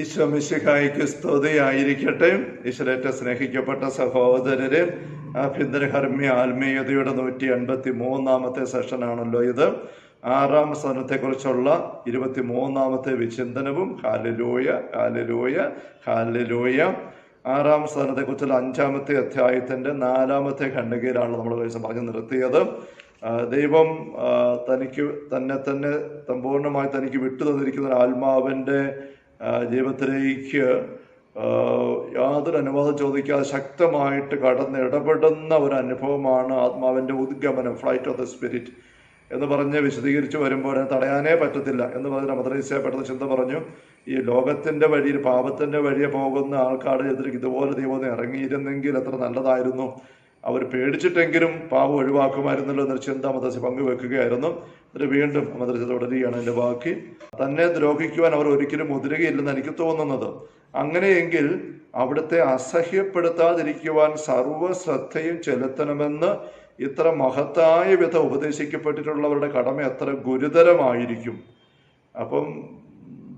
ഈശോ മിശിഹായിക്ക് സ്തുതിയായിരിക്കട്ടെ. ഈശ്വരേറ്റ സ്നേഹിക്കപ്പെട്ട സഹോദരരെ ആഭ്യന്തര ഹർമ്മ്യ ആത്മീയതയുടെ നൂറ്റി എൺപത്തി മൂന്നാമത്തെ സെഷനാണല്ലോ ഇത്. ആറാം സ്ഥാനത്തെക്കുറിച്ചുള്ള ഇരുപത്തി മൂന്നാമത്തെ വിചിന്തനവും. Hallelujah hallelujah hallelujah. ആറാം സ്ഥാനത്തെക്കുറിച്ചുള്ള അഞ്ചാമത്തെ അധ്യായത്തിന്റെ നാലാമത്തെ ഖണ്ഡികയിലാണ് നമ്മൾ പറഞ്ഞു നിർത്തിയത്. ദൈവം തനിക്ക് തന്നെ തന്നെ സമ്പൂർണമായി തനിക്ക് വിട്ടു തന്നിരിക്കുന്ന ആത്മാവിന്റെ ആ, ജീവിതത്തിലേക്ക് യാതൊരു അനുവാദം ചോദിക്കാതെ ശക്തമായിട്ട് കടന്ന് ഇടപെടുന്ന ഒരു അനുഭവമാണ് ആത്മാവിന്റെ ഉദ്ഗമനം ഫ്ലൈറ്റ് ഓഫ് ദ സ്പിരിറ്റ് എന്ന് പറഞ്ഞ് വിശദീകരിച്ച് വരുമ്പോൾ അതിനെ തടയാനേ പറ്റത്തില്ല എന്ന് പറഞ്ഞ മദ്രസയെ പെട്ടെന്ന് ചിന്ത പറഞ്ഞു. ഈ ലോകത്തിന്റെ വഴിയിൽ പാപത്തിന്റെ വഴിയെ പോകുന്ന ആൾക്കാരുടെ എതിർക്ക് ഇതുപോലെ ദൈവം ഇറങ്ങിയിരുന്നെങ്കിൽ എത്ര നല്ലതായിരുന്നു. അവർ പേടിച്ചിട്ടെങ്കിലും പാപം ഒഴിവാക്കുമായിരുന്നല്ലോ എന്നൊരു ചിന്ത മദ്രസ പങ്കുവെക്കുകയായിരുന്നു. എന്നിട്ട് വീണ്ടും മദ്രസ തുടരുകയാണ് എന്റെ ബാക്കി തന്നെ ദ്രോഹിക്കുവാൻ അവർ ഒരിക്കലും മുതിരുകയില്ലെന്ന് എനിക്ക് തോന്നുന്നത്. അങ്ങനെയെങ്കിൽ അവിടുത്തെ അസഹ്യപ്പെടുത്താതിരിക്കുവാൻ സർവ ശ്രദ്ധയും ചെലുത്തണമെന്ന് ഇത്ര മഹത്തായ വിധം ഉപദേശിക്കപ്പെട്ടിട്ടുള്ളവരുടെ കടമ എത്ര ഗുരുതരമായിരിക്കും. അപ്പം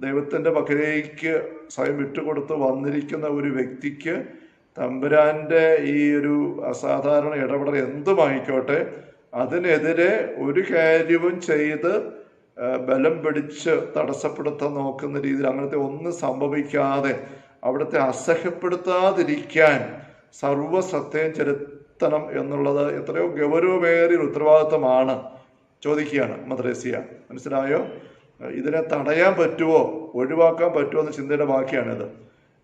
ദൈവത്തിന്റെ പക്കലേക്ക് സ്വയം വിട്ടുകൊടുത്ത് വന്നിരിക്കുന്ന ഒരു വ്യക്തിക്ക് തമ്പുരാന്റെ ഈ ഒരു അസാധാരണ ഇടപെടൽ എന്തുമായിക്കോട്ടെ? അതിനെതിരെ ഒരു കാര്യവും ചെയ്ത് ബലം പിടിച്ച് തടസ്സപ്പെടുത്താൻ നോക്കുന്ന രീതിയിൽ അങ്ങനത്തെ ഒന്നും സംഭവിക്കാതെ അവിടുത്തെ അസഹ്യപ്പെടുത്താതിരിക്കാൻ ശ്രദ്ധയും ചെലുത്തണം എന്നുള്ളത് എത്രയോ ഗൗരവമേറിയ ഉത്തരവാദിത്വമാണ് ചോദിക്കുകയാണ് മദ്രേസിയ. മനസ്സിലായോ? ഇതിനെ തടയാൻ പറ്റുമോ ഒഴിവാക്കാൻ പറ്റുമോ എന്ന ചിന്തയുടെ ബാക്കിയാണിത്.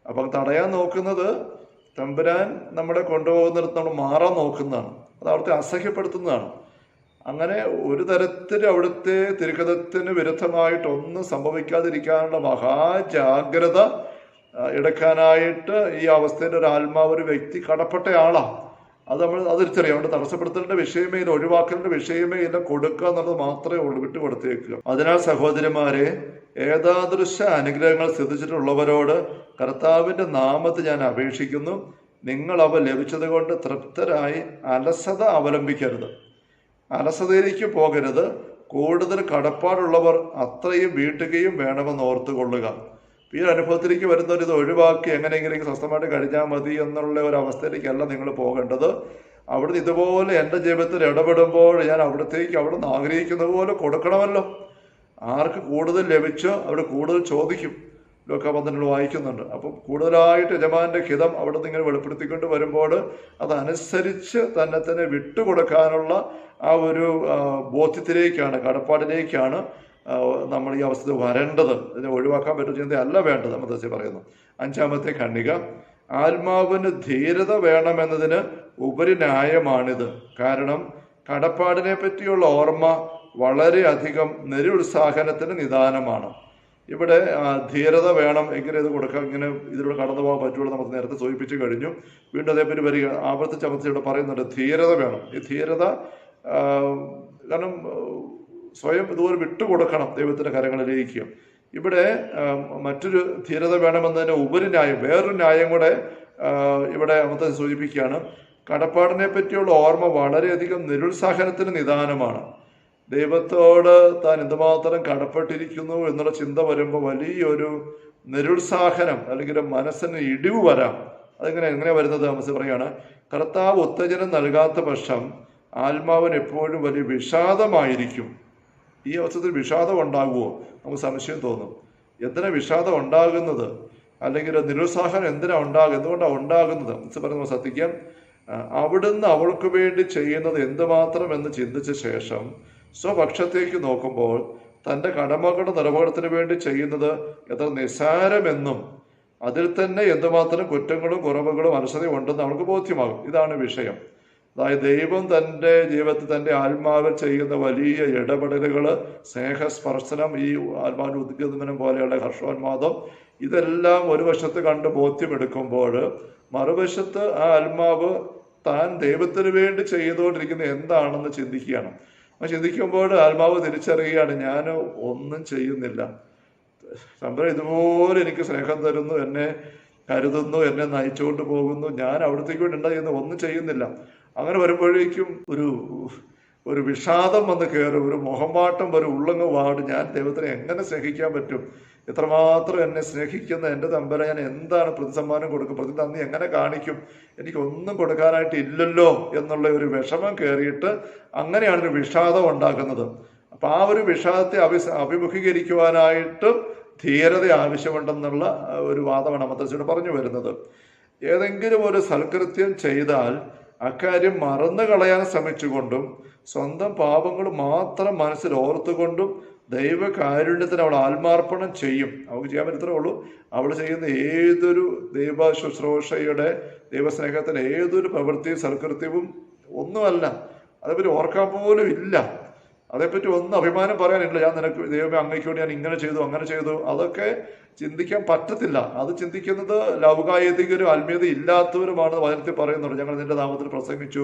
അപ്പം തടയാൻ നോക്കുന്നത് തമ്പുരാൻ നമ്മളെ കൊണ്ടുപോകുന്നിടത്ത് നമ്മൾ മാറാൻ നോക്കുന്നതാണ്. അത് അവിടുത്തെ അസഹ്യപ്പെടുത്തുന്നതാണ്. അങ്ങനെ ഒരു തരത്തിൽ അവിടുത്തെ തിരുക്കഥത്തിന് വിരുദ്ധമായിട്ടൊന്നും സംഭവിക്കാതിരിക്കാനുള്ള മഹാജാഗ്രത എടുക്കാനായിട്ട് ഈ അവസ്ഥയിൽ ഒരു ആത്മാവ് ഒരു വ്യക്തി കടപ്പെട്ട ആളാ. അത് നമ്മൾ അത് തിരിച്ചറിയാം അവിടെ തടസ്സപ്പെടുത്തേണ്ട വിഷയമേ ഇല്ല ഒഴിവാക്കേണ്ട വിഷയമേ ഇല്ല കൊടുക്കുക എന്നുള്ളത് മാത്രമേ ഉള്ളൂ വിട്ടുകൊടുത്തേക്കുക. അതിനാൽ സഹോദരിമാരെ ഏതാദൃശ അനുഗ്രഹങ്ങൾ സിദ്ധിച്ചിട്ടുള്ളവരോട് കർത്താവിന്റെ നാമത്തെ ഞാൻ അപേക്ഷിക്കുന്നു. നിങ്ങൾ അവ ലഭിച്ചത് കൊണ്ട് തൃപ്തരായി അലസത അവലംബിക്കരുത്. അലസതയിലേക്ക് പോകരുത്. കൂടുതൽ കടപ്പാടുള്ളവർ അത്രയും വീട്ടുകയും വേണമെന്ന് ഓർത്തുകൊള്ളുക. ഈ ഒരു അനുഭവത്തിലേക്ക് വരുന്നവർ ഇത് ഒഴിവാക്കി എങ്ങനെയെങ്കിലും സ്വസ്ഥമായിട്ട് കഴിഞ്ഞാൽ മതി എന്നുള്ള ഒരു അവസ്ഥയിലേക്കല്ല നിങ്ങൾ പോകേണ്ടത്. അവിടുന്ന് ഇതുപോലെ എന്റെ ജീവിതത്തിൽ ഇടപെടുമ്പോൾ ഞാൻ അവിടത്തേക്ക് അവിടുന്ന് ആഗ്രഹിക്കുന്നത് പോലെ കൊടുക്കണമല്ലോ. ആർക്ക് കൂടുതൽ ലഭിച്ചോ അവർ കൂടുതൽ ചോദിക്കും. ലോകബന്ധനങ്ങൾ വായിക്കുന്നുണ്ട്. അപ്പം കൂടുതലായിട്ട് യജമാന്റെ ഹിതം അവിടെ നിന്ന് ഇങ്ങനെ വെളിപ്പെടുത്തിക്കൊണ്ട് വരുമ്പോൾ അതനുസരിച്ച് തന്നെ തന്നെ വിട്ടുകൊടുക്കാനുള്ള ആ ഒരു ബോധ്യത്തിലേക്കാണ് കടപ്പാടിലേക്കാണ് നമ്മൾ ഈ അവസ്ഥ വരേണ്ടത്. ഇതിനെ ഒഴിവാക്കാൻ പറ്റുന്ന ചിന്തയല്ല വേണ്ടത് മദ്രസ പറയുന്നു. അഞ്ചാമത്തെ കണ്ണിക ആത്മാവിന് ധീരത വേണമെന്നതിന് ഉപരി ന്യായമാണിത്. കാരണം കടപ്പാടിനെ പറ്റിയുള്ള ഓർമ്മ വളരെയധികം നിരുത്സാഹനത്തിന് നിദാനമാണ്. ഇവിടെ ധീരത വേണം എങ്ങനെ ഇത് കൊടുക്കാം ഇങ്ങനെ ഇതിലൂടെ കടന്നു പോകാൻ പറ്റുള്ളൂ നമുക്ക് നേരത്തെ സൂചിപ്പിച്ചു കഴിഞ്ഞു. വീണ്ടും അതേപോലെ വരിക. ആവർത്തിച്ച് അമർത്തി ഇവിടെ പറയുന്നുണ്ട് ധീരത വേണം. ഈ ധീരത കാരണം സ്വയം ഇതുപോലെ വിട്ടുകൊടുക്കണം ദൈവത്തിന്റെ കരങ്ങളിലേക്ക്. ഇവിടെ മറ്റൊരു ധീരത വേണമെന്നതിന് ഉപരി ന്യായം വേറൊരു ന്യായം കൂടെ ഇവിടെ അമത്തെ സൂചിപ്പിക്കുകയാണ്. കടപ്പാടിനെ പറ്റിയുള്ള ഓർമ്മ വളരെയധികം നിരുത്സാഹനത്തിന് നിദാനമാണ്. ദൈവത്തോട് താൻ എന്തുമാത്രം കടപ്പെട്ടിരിക്കുന്നു എന്നുള്ള ചിന്ത വരുമ്പോൾ വലിയൊരു നിരുത്സാഹനം അല്ലെങ്കിൽ മനസ്സിന് ഇടിവ് വരാം. അതിങ്ങനെ എങ്ങനെ വരുന്നത്? താമസം പറയാണ് കർത്താവ് ഉത്തേജനം നൽകാത്ത പക്ഷം ആത്മാവിന് എപ്പോഴും വലിയ വിഷാദമായിരിക്കും. ഈ അവസരത്തിൽ വിഷാദം ഉണ്ടാകുമോ നമുക്ക് സംശയം തോന്നും. എന്തിനാ വിഷാദം ഉണ്ടാകുന്നത്? അല്ലെങ്കിൽ നിരുത്സാഹനം എന്തിനാ ഉണ്ടാകുക എന്തുകൊണ്ടാണ് ഉണ്ടാകുന്നത്? മിസ് പറയുന്നത് ശ്രദ്ധിക്കാം. അവിടുന്ന് അവൾക്ക് വേണ്ടി ചെയ്യുന്നത് എന്തുമാത്രം എന്ന് ചിന്തിച്ച ശേഷം സ്വപക്ഷത്തേക്ക് നോക്കുമ്പോൾ തന്റെ കടമകളുടെ നിർവഹണത്തിന് വേണ്ടി ചെയ്യുന്നത് എത്ര നിസ്സാരമെന്നും അതിൽ തന്നെ എന്തുമാത്രം കുറ്റങ്ങളും കുറവുകളും അനുസരണയും ഉണ്ടെന്ന് അവൾക്ക് ബോധ്യമാകും. ഇതാണ് വിഷയം. അതായത് ദൈവം തന്റെ ജീവിതത്തിൽ തന്റെ ആത്മാവിൽ ചെയ്യുന്ന വലിയ ഇടപെടലുകൾ സ്നേഹസ്പർശനം ഈ ആത്മാവിന്റെ ഉദ്ഗമനം പോലെയുള്ള ഹർഷോന്മാദം ഇതെല്ലാം ഒരു വശത്ത് കണ്ട് ബോധ്യമെടുക്കുമ്പോൾ മറുവശത്ത് ആ ആത്മാവ് താൻ ദൈവത്തിന് വേണ്ടി ചെയ്തുകൊണ്ടിരിക്കുന്ന എന്താണെന്ന് ചിന്തിക്കുകയാണ്. ചിന്തിക്കുമ്പോൾ ആത്മാവ് തിരിച്ചറിയുകയാണ്. ഞാൻ ഒന്നും ചെയ്യുന്നില്ല. ശമ്പരം ഇതുപോലെ എനിക്ക് സ്നേഹം തരുന്നു എന്നെ കരുതുന്നു എന്നെ നയിച്ചുകൊണ്ട് പോകുന്നു. ഞാൻ അവിടത്തേക്ക് വേണ്ടി ഉണ്ടായിരുന്നു ഒന്നും ചെയ്യുന്നില്ല. അങ്ങനെ വരുമ്പോഴേക്കും ഒരു ഒരു വിഷാദം വന്ന് കയറും ഒരു മുഖമാട്ടം ഒരു ഉള്ളങ്ങ് വാട്. ഞാൻ ദൈവത്തിനെ എങ്ങനെ സ്നേഹിക്കാൻ പറ്റും? എത്രമാത്രം എന്നെ സ്നേഹിക്കുന്ന എന്റെ തമ്പര ഞാൻ എന്താണ് പ്രതിസമ്മാനം കൊടുക്കും? പ്രതി നന്ദി എങ്ങനെ കാണിക്കും? എനിക്കൊന്നും കൊടുക്കാനായിട്ട് ഇല്ലല്ലോ എന്നുള്ള ഒരു വിഷമം കയറിയിട്ട് അങ്ങനെയാണ് ഒരു വിഷാദം ഉണ്ടാക്കുന്നത് അപ്പം ആ ഒരു വിഷാദത്തെ അഭി അഭിമുഖീകരിക്കുവാനായിട്ട് ധീരത ആവശ്യമുണ്ടെന്നുള്ള ഒരു വാദമാണ് അമത്തശ്ശിയോട് പറഞ്ഞു വരുന്നത്. ഏതെങ്കിലും ഒരു സൽകൃത്യം ചെയ്താൽ അക്കാര്യം മറന്നു കളയാൻ ശ്രമിച്ചുകൊണ്ടും സ്വന്തം പാപങ്ങൾ മാത്രം മനസ്സിൽ ഓർത്തുകൊണ്ടും ദൈവകാരുണ്യത്തിന് അവൾ ആത്മാർപ്പണം ചെയ്യും. അവൾക്ക് ചെയ്യാൻ പറ്റത്തേ ഉള്ളൂ? അവൾ ചെയ്യുന്ന ഏതൊരു ദൈവ ശുശ്രൂഷയുടെ ദൈവസ്നേഹത്തിന് ഏതൊരു പ്രവൃത്തിയും സൽകൃത്യവും ഒന്നുമല്ല. അതേപോലെ ഓർക്കാൻ പോലും ഇല്ല. അതേപ്പറ്റി ഒന്നും അഭിമാനം പറയാനില്ല. ഞാൻ നിനക്ക് ദൈവമേ അങ്ങയ്ക്ക് വേണ്ടി ഞാൻ ഇങ്ങനെ ചെയ്തു അങ്ങനെ ചെയ്തു. അതൊക്കെ ചിന്തിക്കാൻ പറ്റത്തില്ല. അത് ചിന്തിക്കുന്നത് ലൗകായതികരും ആത്മീയത ഇല്ലാത്തവരുമാണ് വചനത്തിൽ പറയുന്നുണ്ട്. ഞങ്ങൾ നിന്റെ നാമത്തിൽ പ്രസംഗിച്ചു.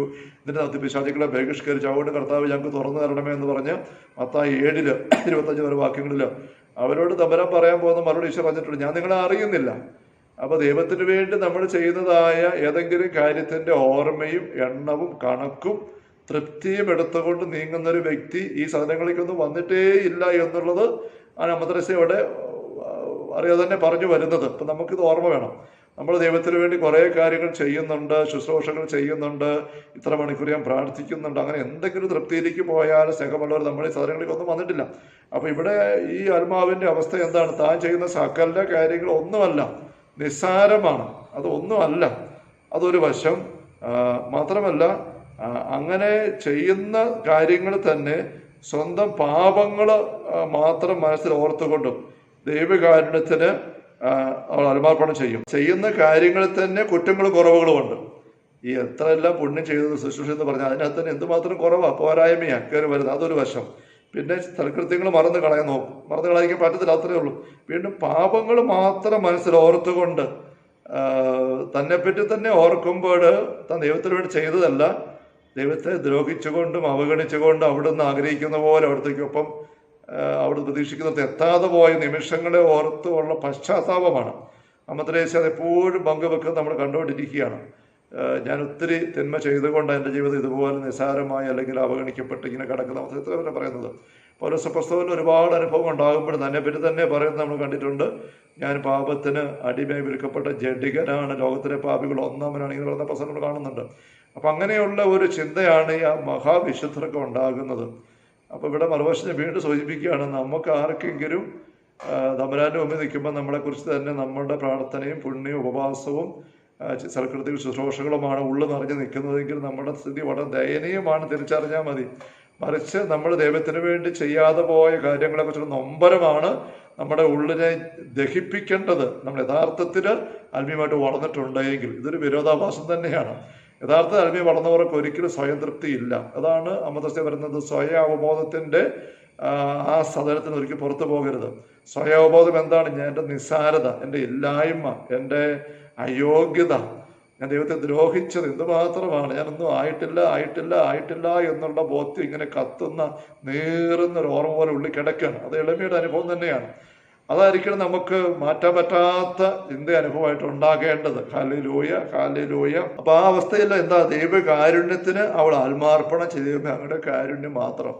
നിന്റെ നാമത്തിൽ പിശാചികളെ ബഹിഷ്കരിച്ചു അതുകൊണ്ട് കർത്താവ് ഞങ്ങൾക്ക് തുറന്നു തരണമേ എന്ന് പറഞ്ഞ് മത്തായി ഏഴിൽ ഇരുപത്തഞ്ച് വരെ വാക്യങ്ങളിൽ അവരോട് തമരം പറയാൻ പോകുന്ന മറുപടി ഈശോ പറഞ്ഞിട്ടുണ്ട്. ഞാൻ നിങ്ങളെ അറിയുന്നില്ല. അപ്പൊ ദൈവത്തിന് വേണ്ടി നമ്മൾ ചെയ്യുന്നതായ ഏതെങ്കിലും കാര്യത്തിന്റെ ഓർമ്മയും എണ്ണവും കണക്കും തൃപ്തിയും എടുത്തുകൊണ്ട് നീങ്ങുന്ന ഒരു വ്യക്തി ഈ സാധനങ്ങളിലേക്കൊന്നും വന്നിട്ടേ ഇല്ല എന്നുള്ളത് ആ മദ്രസ ഇവിടെ അറിയാതെ തന്നെ പറഞ്ഞു വരുന്നത്. അപ്പം നമുക്കിത് ഓർമ്മ വേണം. നമ്മൾ ദൈവത്തിന് വേണ്ടി കുറേ കാര്യങ്ങൾ ചെയ്യുന്നുണ്ട് ശുശ്രൂഷകൾ ചെയ്യുന്നുണ്ട് ഇത്ര മണിക്കൂർ ഞാൻ പ്രാർത്ഥിക്കുന്നുണ്ട് അങ്ങനെ എന്തെങ്കിലും തൃപ്തിയിലേക്ക് പോയാൽ സ്നേഹമുള്ളവർ നമ്മൾ ഈ സാധനങ്ങളിലേക്കൊന്നും വന്നിട്ടില്ല. അപ്പോൾ ഇവിടെ ഈ ആത്മാവിന്റെ അവസ്ഥ എന്താണ്? താൻ ചെയ്യുന്ന സകല കാര്യങ്ങൾ ഒന്നുമല്ല നിസ്സാരമാണ്. അതൊന്നുമല്ല അതൊരു വശം. മാത്രമല്ല അങ്ങനെ ചെയ്യുന്ന കാര്യങ്ങൾ തന്നെ സ്വന്തം പാപങ്ങൾ മാത്രം മനസ്സിൽ ഓർത്തുകൊണ്ടും ദൈവകാരുണ്യത്തിന് അവൾ അനുമാർപ്പണം ചെയ്യും. ചെയ്യുന്ന കാര്യങ്ങളിൽ തന്നെ കുറ്റങ്ങളും കുറവുകളുമുണ്ട് ഈ ഈ എത്രയെല്ലാം പുണ്യം ചെയ്തത് ശുശ്രൂഷ എന്ന് പറഞ്ഞാൽ അതിനകത്ത് തന്നെ എന്തുമാത്രം കുറവാ? പോരായ്മയാണ് കയറി വരുന്നത്. അതൊരു വശം. പിന്നെ സൽകൃത്യങ്ങൾ മറന്നു കളയാൻ നോക്കും. മറന്നു കളയാൻ പറ്റത്തില്ല അത്രേ ഉള്ളൂ. വീണ്ടും പാപങ്ങൾ മാത്രം മനസ്സിൽ ഓർത്തുകൊണ്ട് തന്നെപ്പറ്റി തന്നെ ഓർക്കുമ്പോൾ താൻ ദൈവത്തിന് വേണ്ടി ചെയ്തതല്ല ദൈവത്തെ ദ്രോഹിച്ചുകൊണ്ടും അവഗണിച്ചുകൊണ്ടും അവിടുന്ന് ആഗ്രഹിക്കുന്ന പോലെ അവിടത്തേക്കൊപ്പം അവിടെ പ്രതീക്ഷിക്കുന്നത് എത്താതെ പോയ നിമിഷങ്ങളെ ഓർത്തുള്ള പശ്ചാത്താപമാണ്. അമ്മദ്രേശ അത് എപ്പോഴും പങ്കുവെക്കുന്നത് നമ്മൾ കണ്ടുകൊണ്ടിരിക്കുകയാണ്. ഞാൻ ഒത്തിരി തിന്മ ചെയ്തുകൊണ്ട് എന്റെ ജീവിതം ഇതുപോലെ നിസ്സാരമായി അല്ലെങ്കിൽ അവഗണിക്കപ്പെട്ട് ഇങ്ങനെ കിടക്കുന്ന അവരെ പറയുന്നത്. പൗരസ പുസ്തകത്തിൽ ഒരുപാട് അനുഭവം ഉണ്ടാകുമ്പോൾ തന്നെ പറ്റി തന്നെ പറയുന്നത് നമ്മൾ കണ്ടിട്ടുണ്ട്. ഞാൻ പാപത്തിന് അടിമയായി വിൽക്കപ്പെട്ട ജഡികനാണ്. ലോകത്തിലെ പാപികൾ ഒന്നാമനാണ്. ഇങ്ങനെ പറയുന്ന പ്രസംഗങ്ങൾ കാണുന്നുണ്ട്. അപ്പം അങ്ങനെയുള്ള ഒരു ചിന്തയാണ് ഈ ആ മഹാവിശുദ്ധർക്ക് ഉണ്ടാകുന്നത്. അപ്പോൾ ഇവിടെ മറുവശത്തെ വീണ്ടും സൂചിപ്പിക്കുകയാണ് നമുക്ക് ആർക്കെങ്കിലും തമരാന്റെ മുമ്പിൽ നിൽക്കുമ്പോൾ നമ്മളെക്കുറിച്ച് തന്നെ നമ്മളുടെ പ്രാർത്ഥനയും പുണ്യവും ഉപവാസവും സൽകൃത്യ ശുശ്രൂഷകളുമാണ് ഉള്ളു നിറഞ്ഞു നിൽക്കുന്നതെങ്കിൽ നമ്മുടെ സ്ഥിതി വളരെ ദയനീയമാണ് തിരിച്ചറിഞ്ഞാൽ മതി. മറിച്ച് നമ്മൾ ദൈവത്തിന് വേണ്ടി ചെയ്യാതെ പോയ കാര്യങ്ങളെക്കുറിച്ചുള്ള നൊമ്പരമാണ് നമ്മുടെ ഉള്ളിനെ ദഹിപ്പിക്കേണ്ടത്. നമ്മൾ യഥാർത്ഥത്തിൽ ആത്മീയമായിട്ട് വളർന്നിട്ടുണ്ടെങ്കിൽ ഇതൊരു വിരോധാഭാസം തന്നെയാണ്. യഥാർത്ഥ ആത്മീയ വളർന്നവർക്ക് ഒരിക്കലും സ്വയം തൃപ്തിയില്ല അതാണ് അമൃതസ്യ വരുന്നത് സ്വയ അവബോധത്തിന്റെ ആ, ആ സദനത്തിന് ഒരിക്കലും പുറത്തു പോകരുത്. സ്വയ അവബോധം എന്താണ്? ഞാൻ എന്റെ നിസ്സാരത എന്റെ ഇല്ലായ്മ എന്റെ അയോഗ്യത. ഞാൻ ദൈവത്തെ ദ്രോഹിച്ചത് എന്തുമാത്രമാണ്? ഞാനൊന്നും ആയിട്ടില്ല ആയിട്ടില്ല ആയിട്ടില്ല എന്നുള്ള ബോധ്യം ഇങ്ങനെ കത്തുന്ന നീറുന്ന ഒരു ഓർമ്മ പോലെ ഉള്ളിൽ കിടക്കുകയാണ്. അത് എളിമയുടെ അനുഭവം തന്നെയാണ്. അതായിരിക്കണം നമുക്ക് മാറ്റാൻ പറ്റാത്ത ചിന്ത അനുഭവമായിട്ട് ഉണ്ടാകേണ്ടത്. കാലിലൂയ കാലിലൂയ അപ്പൊ ആ അവസ്ഥയിൽ എന്താ? ദൈവകാരുണ്യത്തിന് അവൾ ആത്മാർപ്പണം ചെയ്യുമ്പോൾ അങ്ങയുടെ കാരുണ്യം മാത്രം.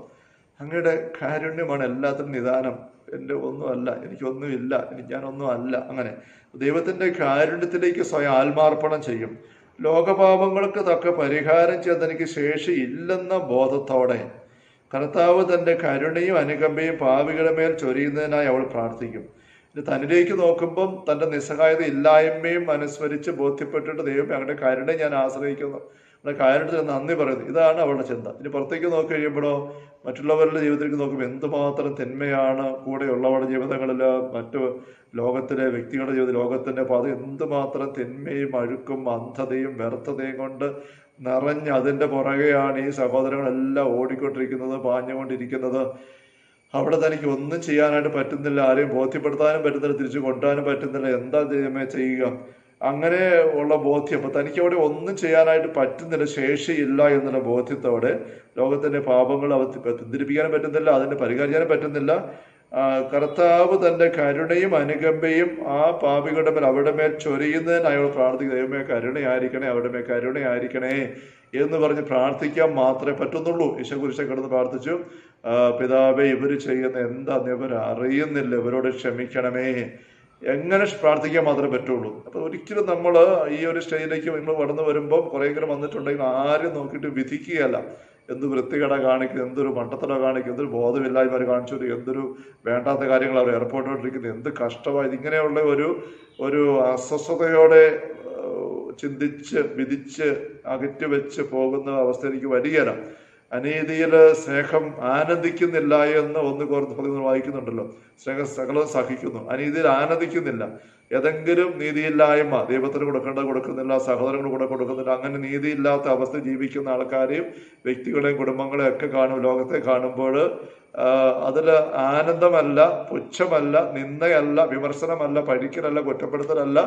അങ്ങയുടെ കാരുണ്യമാണ് എല്ലാത്തിനും നിദാനം. എന്റെ ഒന്നുമല്ല. എനിക്കൊന്നുമില്ല. എനിക്ക് ഞാനൊന്നും അല്ല അങ്ങനെ. ദൈവത്തിന്റെ കാരുണ്യത്തിലേക്ക് സ്വയം ആത്മാർപ്പണം ചെയ്യും. ലോകപാപങ്ങൾക്ക് തക്ക പരിഹാരം ചെയ്യാൻ എനിക്ക് ശേഷി ഇല്ലെന്ന ബോധത്തോടെ കർത്താവ് തന്റെ കരുണയും അനുകമ്പയും പാവികളുടെ മേൽ ചൊരിയുന്നതിനായി അവൾ പ്രാർത്ഥിക്കും. തന്നിലേക്ക് നോക്കുമ്പം തന്റെ നിസ്സഹായത ഇല്ലായ്മയും അനുസ്മരിച്ച് ബോധ്യപ്പെട്ടിട്ട് ദൈവം അവരുടെ കരുണ ഞാൻ ആശ്രയിക്കുന്നു. അവിടെ കാരുണ്യത്തിന് നന്ദി പറയുന്നു. ഇതാണ് അവളുടെ ചിന്ത. ഇനി പുറത്തേക്ക് നോക്കി കഴിയുമ്പോഴോ മറ്റുള്ളവരുടെ ജീവിതത്തിലേക്ക് നോക്കുമ്പോൾ എന്തുമാത്രം തിന്മയാണ് കൂടെയുള്ളവരുടെ ജീവിതങ്ങളിൽ മറ്റു ലോകത്തിലെ വ്യക്തികളുടെ ജീവിതം ലോകത്തിന്റെ പാത എന്തുമാത്രം തിന്മയും അഴുക്കും അന്ധതയും വ്യർത്ഥതയും കൊണ്ട് നിറഞ്ഞ് അതിന്റെ പുറകെയാണ് ഈ സഹോദരങ്ങളെല്ലാം ഓടിക്കൊണ്ടിരിക്കുന്നത് പാഞ്ഞുകൊണ്ടിരിക്കുന്നത്. അവിടെ തനിക്ക് ഒന്നും ചെയ്യാനായിട്ട് പറ്റുന്നില്ല ആരെയും ബോധ്യപ്പെടുത്താനും പറ്റുന്നില്ല തിരിച്ചു കൊണ്ടുവരാനും പറ്റുന്നില്ല. എന്താ ദൈവമേ ചെയ്യുക? അങ്ങനെ ഉള്ള ബോധ്യം അപ്പൊ തനിക്ക് അവിടെ ഒന്നും ചെയ്യാനായിട്ട് പറ്റുന്നില്ല ശേഷിയില്ല എന്നുള്ള ബോധ്യത്തോടെ ലോകത്തിന്റെ പാപങ്ങൾ അവർ പിന്തിരിപ്പിക്കാനും പറ്റുന്നില്ല അതിനെ പരിഹരിക്കാനും പറ്റുന്നില്ല. കർത്താവ് തന്റെ കരുണയും അനുകമ്പയും ആ പാപികളുടെ മേൽ അവിടെ മേൽ ചൊരിയുന്നതിന് അയാൾ പ്രാർത്ഥിക്കുക ദൈവമേ കരുണയായിരിക്കണേ അവിടെ മേൽ കരുണയായിരിക്കണേ എന്ന് പറഞ്ഞ് പ്രാർത്ഥിക്കാൻ മാത്രമേ പറ്റുന്നുള്ളൂ. ഈശോ കുരിശെ കിടന്ന് പ്രാർത്ഥിച്ചു. പിതാവെ ഇവർ ചെയ്യുന്ന എന്താ ഇവർ അറിയുന്നില്ല. ഇവരോട് ക്ഷമിക്കണമേ. എങ്ങനെ പ്രാർത്ഥിക്കാൻ മാത്രമേ പറ്റുള്ളൂ? അപ്പൊ ഒരിക്കലും നമ്മൾ ഈ ഒരു സ്റ്റേജിലേക്ക് നിങ്ങൾ കടന്നു വരുമ്പോൾ കുറേയെങ്കിലും വന്നിട്ടുണ്ടെങ്കിൽ ആരും നോക്കിയിട്ട് വിധിക്കുകയല്ല. എന്ത് വൃത്തികേട കാണിക്കുന്നു എന്തൊരു മണ്ടത്തട കാണിക്കുന്നു എന്തൊരു ബോധമില്ലായ്മ അവർ കാണിച്ചു എന്തൊരു വേണ്ടാത്ത കാര്യങ്ങൾ അവർ ഏർപ്പെട്ടുകൊണ്ടിരിക്കുന്നത്. എന്ത് കഷ്ടമായി ഇങ്ങനെയുള്ള ഒരു ഒരു അസ്വസ്ഥതയോടെ ചിന്തിച്ച് വിധിച്ച് അകറ്റി വെച്ച് പോകുന്ന അവസ്ഥ എനിക്ക് വരികയില്ല അനീതിയിൽ സ്നേഹം ആനന്ദിക്കുന്നില്ല എന്ന് ഒന്ന് കോർത്ത് വായിക്കുന്നുണ്ടല്ലോ. സ്നേഹം സകലം സഹിക്കുന്നു. അനീതിയിൽ ആനന്ദിക്കുന്നില്ല. ഏതെങ്കിലും നീതിയില്ലായ്മ ദൈവത്തിന് കൊടുക്കേണ്ടത് കൊടുക്കുന്നില്ല സഹോദരങ്ങൾ കൂടെ കൊടുക്കുന്നില്ല അങ്ങനെ നീതിയില്ലാത്ത അവസ്ഥ ജീവിക്കുന്ന ആൾക്കാരെയും വ്യക്തികളെയും കുടുംബങ്ങളെയും ഒക്കെ കാണും ലോകത്തെ കാണുമ്പോൾ അതിൽ ആനന്ദമല്ല പുച്ഛമല്ല നിന്ദയല്ല വിമർശനമല്ല പഴിക്കലല്ല കുറ്റപ്പെടുത്തലല്ല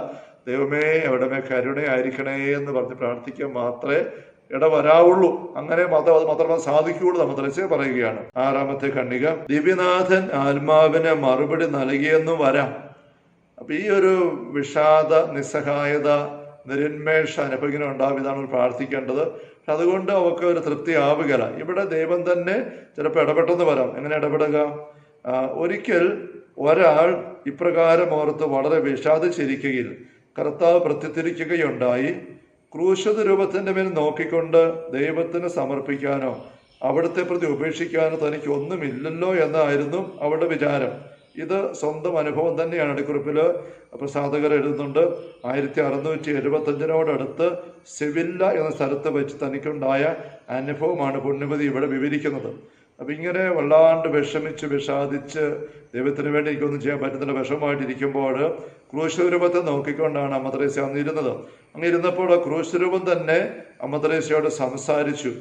ദൈവമേ എവിടമേ കരുണയായിരിക്കണേ എന്ന് പറഞ്ഞ് പ്രാർത്ഥിക്കാൻ മാത്രമേ ഇട വരാവുള്ളൂ അങ്ങനെ മാത്രം അത് മാത്രമേ സാധിക്കുകയുള്ളൂ നമ്മൾ തെളിച്ച് പറയുകയാണ്. ആറാമത്തെ കണ്ണിക ദിവ്യനാഥൻ ആത്മാവിനെ മറുപടി നൽകിയെന്നും വരാം. അപ്പൊ ഈ ഒരു വിഷാദ നിസ്സഹായത നിരന്മേഷ അനുഭവം ഉണ്ടാവും. ഇതാണ് പ്രാർത്ഥിക്കേണ്ടത്. പക്ഷെ അതുകൊണ്ട് അവർക്ക് ഒരു തൃപ്തി ആവുകയില്ല. ഇവിടെ ദൈവം തന്നെ ചിലപ്പോൾ ഇടപെട്ടെന്ന് വരാം എങ്ങനെ ഇടപെടുക? ഒരിക്കൽ ഒരാൾ ഇപ്രകാരം ഓർത്ത് വളരെ വിഷാദിച്ചിരിക്കുകയിൽ കർത്താവ് പ്രത്യത്തിരിക്കുകയുണ്ടായി. ക്രൂശത രൂപത്തിന്റെ മേൽ നോക്കിക്കൊണ്ട് ദൈവത്തിന് സമർപ്പിക്കാനോ അവിടുത്തെ പ്രതി ഉപേക്ഷിക്കാനോ തനിക്ക് ഒന്നുമില്ലല്ലോ എന്നായിരുന്നു അവരുടെ വിചാരം. ഇത് സ്വന്തം അനുഭവം തന്നെയാണ്. അടിക്കുറിപ്പിൽ പ്രസാധകർ എഴുതുന്നുണ്ട് ആയിരത്തി അറുന്നൂറ്റി എഴുപത്തഞ്ചിനോടടുത്ത് സെവില്ല എന്ന സ്ഥലത്ത് വെച്ച് തനിക്കുണ്ടായ അനുഭവമാണ് പുണ്യപതി ഇവിടെ വിവരിക്കുന്നത്. അപ്പം ഇങ്ങനെ വല്ലാണ്ട് വിഷമിച്ച് വിഷാദിച്ച് ദൈവത്തിന് വേണ്ടി എനിക്കൊന്നും ചെയ്യാൻ പറ്റുന്നില്ല. വിഷമമായിട്ടിരിക്കുമ്പോൾ ക്രൂശ് രൂപത്തെ നോക്കിക്കൊണ്ടാണ് അമ്മദ്രേസ അന്നിരുന്നത്. അങ്ങ് ഇരുന്നപ്പോൾ ക്രൂശരൂപം തന്നെ അമ്മദ്രേസയോട് സംസാരിച്ചു.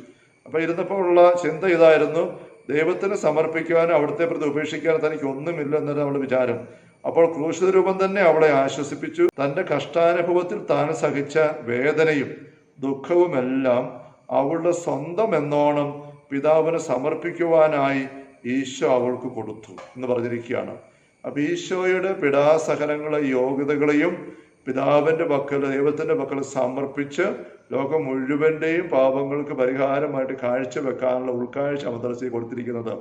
അപ്പം ഇരുന്നപ്പോൾ ഉള്ള ചിന്ത ഇതായിരുന്നു ദൈവത്തിന് സമർപ്പിക്കുവാനും അവിടുത്തെ പ്രതി ഉപേക്ഷിക്കാനും തനിക്ക് ഒന്നുമില്ല എന്നൊരു അവളുടെ വിചാരം. അപ്പോൾ ക്രൂശിത രൂപം തന്നെ അവളെ ആശ്വസിപ്പിച്ചു. തന്റെ കഷ്ടാനുഭവത്തിൽ താൻ സഹിച്ച വേദനയും ദുഃഖവുമെല്ലാം അവളുടെ സ്വന്തം എന്നോണം പിതാവിന് സമർപ്പിക്കുവാനായി ഈശോ അവൾക്ക് കൊടുത്തു എന്ന് പറഞ്ഞിരിക്കുകയാണ്. അപ്പൊ ഈശോയുടെ പിടാസഹനങ്ങളെ യോഗ്യതകളെയും പിതാവിന്റെ പക്കൽ ദൈവത്തിന്റെ പക്കൽ സമർപ്പിച്ച് ലോകം മുഴുവന്റെയും പാപങ്ങൾക്ക് പരിഹാരമായിട്ട് കാഴ്ചവെക്കാനുള്ള ഉൾക്കാഴ്ച അവതരിച്ച് കൊടുത്തിരിക്കുന്നത്.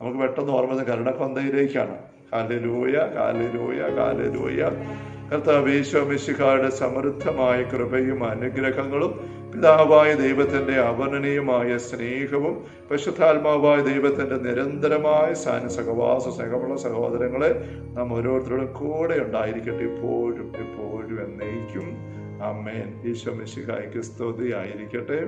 നമുക്ക് പെട്ടെന്ന് ഓർമ്മ കരുണക്കൊന്തയിലേക്കാണ് കാലരൂയ കാലരൂയ കാലലൂയ കർത്താവ് ഈശോമിശിഖായുടെ സമൃദ്ധമായ കൃപയും അനുഗ്രഹങ്ങളും പിതാവായ ദൈവത്തിന്റെ അവർണനീയമായ സ്നേഹവും പരിശുദ്ധാത്മാവായ ദൈവത്തിന്റെ നിരന്തരമായ സാന സഹവാസ സഹമുള്ള സഹോദരങ്ങളെ നാം ഓരോരുത്തരോടും കൂടെ ഉണ്ടായിരിക്കട്ടെ. ഇപ്പോഴും ഇപ്പോഴും എന്നേക്കും. അമ്മേൻ ഈശോ മിശിഹായ്ക്ക് സ്തുതി ആയിരിക്കട്ടെ